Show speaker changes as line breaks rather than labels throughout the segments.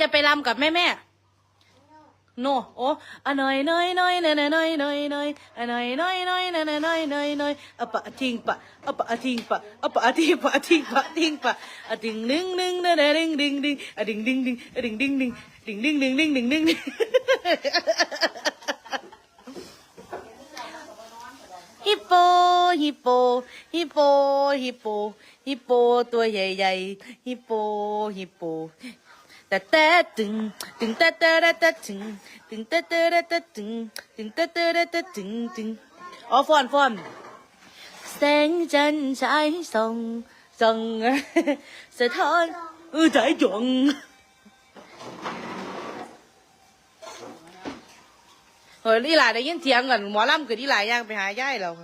จะไปรำกับแม่แม่โนโอ้อะนอยนอยนอยนอยนอยนอยนอยอะหน่อยนอยนอยนอยนอยนอยนอยหน่อยอะปะอะทิงปะอะปะอะทิงปะอะปะอะทิงปะทิงปะทิงปะอะดึงดึงดึงดึงดึงดึงดึงอะดึงดึงดึงอะดึงดึงดึงดึงดึงดึงดึงดึงดึงดึงฮิปโปฮิปโปฮิปโปฮิปโปฮิปโปตัวใหญ่ๆฮิปโปฮิปโป ta ta từng từng ta ta ra ta từng từng ta ta ra ta từng từng ta ta ra ta từng từng ô ờ, phòn phòn sáng chân trái sông sông sẽ thôi ừ trái chuẩn rồi đi lại đây yên thiêng gần mỏ lắm, cứ đi lại nha bị hại dai rồi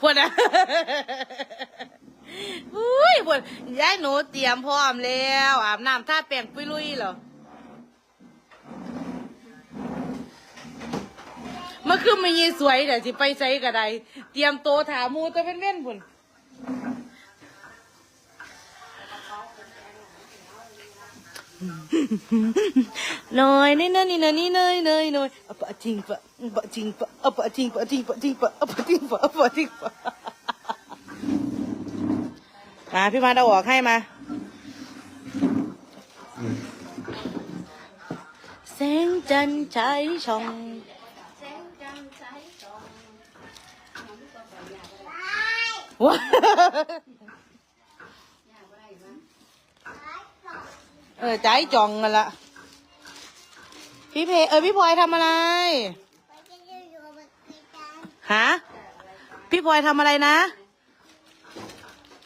What? อุ้ยบนยายหนูเตรียมพร้อมแล้ว อาบน้ำท่าแป้งปุ้ยลุยเหรอมันคือมัยีสวยเดี๋ยวสิไปใช้กระไดเตรียมโตถามูตะเป็นเว่นบุนลอยนี่นั่นนี่นั่นนี่เนยเนยเนยอปะจิงปะปะจิงปะอปะจิงปะจิงปะจิงปะอปะจิงปะอปะจิงปะ มาพี่มาเอาออกให้มาแสงจันทร์ฉายช่องว้าเออใจจองกันละพี่เพเออพี่พลอยทำอะไรฮะพี่พลอยทำอะไรนะ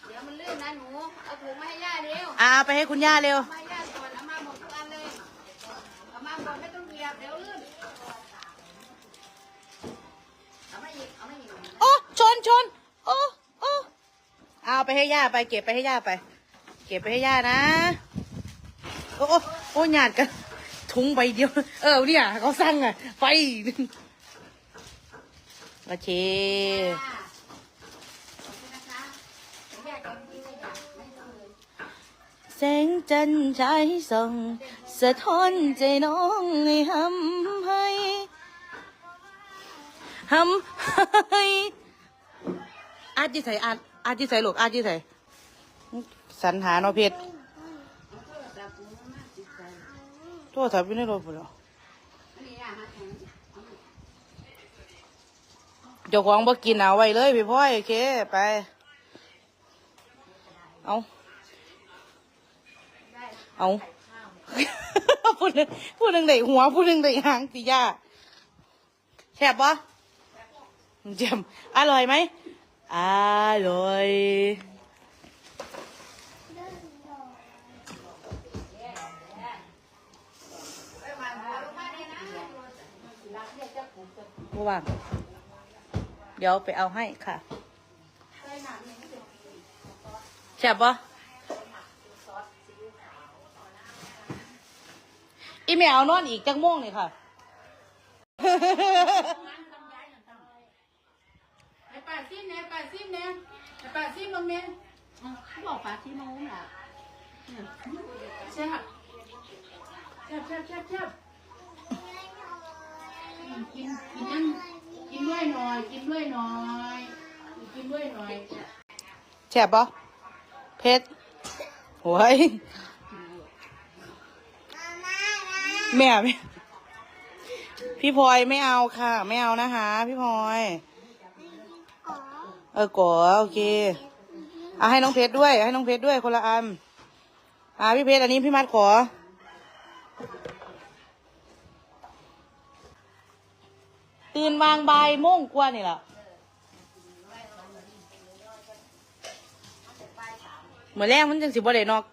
เดี๋ยวมันลื่นนะหนู เอาถุงมาให้ย่า เร็ว
อาไปให้คุณย่าเร็ว
มาให้ย่าก่อนเอามาหมดทุกอันเลยเอามาก่อนไม่ต้องเหยียบเดี๋ยวลื่นเอามาอีกเอามาอีก
โอ้ชนชนโอ้โอ้เอาไปให้ย่าไป เก็บไปให้ย่าไป เก็บไปให้ย่านะ โอ้โอ้โอ้หยาดกันถุงใบเดียว เออเนี่ยเขาสั่งอะไปโอเค
ค่ะขอบคุณนะคะเดี๋ยวย่าจะกินเลยจ้ะไม่ต้องเลย
แสงจันทร์ฉายส่องสะท้อนใจน้องให้หำให้หำให้อาจิใส่อาอาจิใส่หลกอาจิใส่สันหาเนาะเพชรโทษทับอยู่ในรถเปล่าเจ้าของบ่กินเอาไว้เลยพี่พ่อยโอเค ไป เอา เอาพูดหนึ่งพูดหนึ่งได้หัวพูดหนึ่งได้หางตีย่าแซ่บปะเจมอร่อยไหมอร่อยเมื่อวานเดี๋ยวไปเอาให้ค่ะแซ่บปะ อีเมลนอนอีกจังม่วงนี่ค่ะ
ไอ้ป่าซิมเนี่ยป่าซิมเนี่ยไอ้ป่าซิมลงเนี่ยเขาบอกป่าซิมลงน่ะแซ่บแซ่บแซ่บแซ่บแซ่บกินกินนั่นกินด้วยหน่อย กินด้วยหน่อย กินด้วยหน่อย
แซ่บปะเผ็ดโว้ย แม่ไม่พี่พลอยไม่เอาค่ะ ไม่เอานะคะ พี่พลอยเออก๋อโอเคอะให้น้องเพชรด้วยให้น้องเพชรด้วยคนละอันอะพี่เพชรอันนี้พี่มัดขอตื่นวางใบโม่งกว่านี่แหละเหมือนแรกมันจังสิบ่ได้นอก